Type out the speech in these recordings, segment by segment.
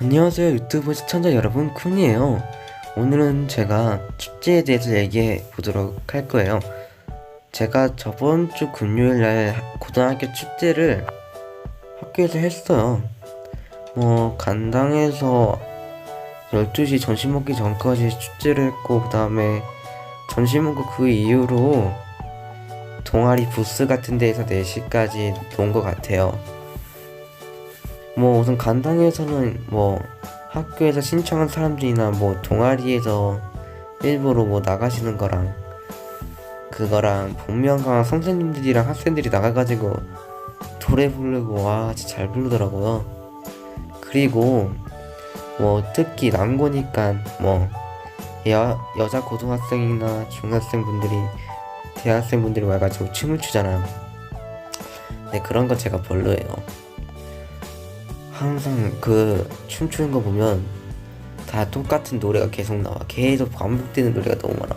안녕하세요 유튜브 시청자 여러분 쿤이에요. 오늘은 제가 축제에 대해서 얘기해 보도록 할 거예요. 제가 저번 주 금요일 날 고등학교 축제를 학교에서 했어요 뭐 간당에서 12시 점심 먹기 전까지 축제를 했고 그 다음에 점심 먹고 그 이후로 동아리 부스 같은 데에서 4시까지 논 것 같아요. 뭐 우선 간당에서는 뭐 학교에서 신청한 사람들이나 뭐 동아리에서 일부러 뭐 나가시는 거랑 그거랑 복면가왕 선생님들이랑 학생들이 나가가지고 노래 부르고 와 진짜 잘 부르더라고요 그리고 뭐 특히 남고니까 뭐 여, 여자 고등학생이나 중학생 분들이 대학생 분들이 와가지고 춤을 추잖아요 네 그런 거 제가 별로예요 항상 그 춤추는 거 보면 다 똑같은 노래가 계속 나와. 계속 반복되는 노래가 너무 많아.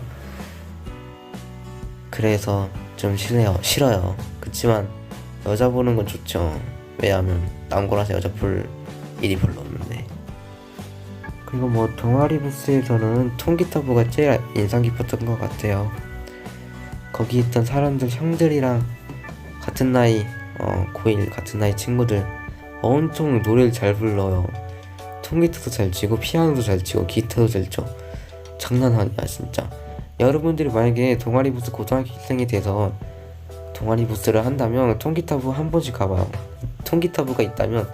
그래서 좀 싫어요. 싫어요. 그치만 여자 보는 건 좋죠. 왜냐하면 남고라서 여자 볼 일이 별로 없는데. 그리고 뭐 동아리 부스에서는 통기타부가 제일 인상 깊었던 것 같아요. 거기 있던 사람들 형들이랑 같은 나이 어 고1 같은 나이 친구들 엄청 노래를 잘 불러요. 통기타도 잘 치고 피아노도 잘 치고 기타도 잘 쳐. 장난 아니야 진짜. 여러분들이 만약에 동아리 부스 고등학생이 돼서 동아리 부스를 한다면 통기타부 한 번씩 가봐요. 통기타부가 있다면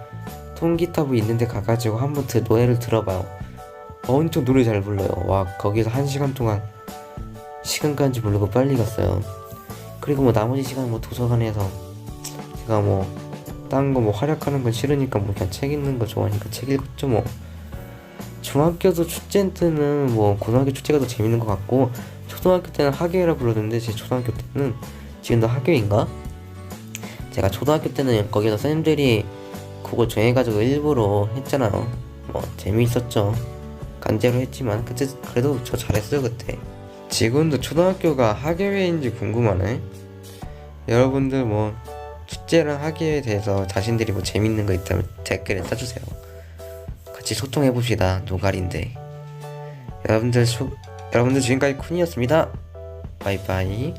통기타부 있는데 가가지고 한번 그 노래를 들어봐요. 엄청 노래 잘 불러요. 와 거기서 한 시간 동안 시간 가는지 모르고 빨리 갔어요. 그리고 뭐 나머지 시간 뭐 도서관에서 제가 뭐 딴 거 뭐 활약하는 건 싫으니까 뭐 그냥 책 읽는 거 좋아하니까 책 읽었죠 뭐 중학교도 축제 때는 뭐 고등학교 축제가 더 재밌는 것 같고 초등학교 때는 학예라 불렀는데 제 초등학교 때는 지금도 학교인가? 제가 초등학교 때는 거기서 선생님들이 그거 정해가지고 일부러 했잖아요 뭐 재미있었죠 간제로 했지만 그때 그래도 저 잘했어요 그때 지금도 초등학교가 학예회인지 궁금하네 여러분들 뭐 축제랑 하기에 대해서 자신들이 뭐 재밌는 거 있다면 댓글에 써주세요. 같이 소통해 봅시다. 노가리인데. 여러분들 수, 여러분들 지금까지 쿤이었습니다. 바이바이.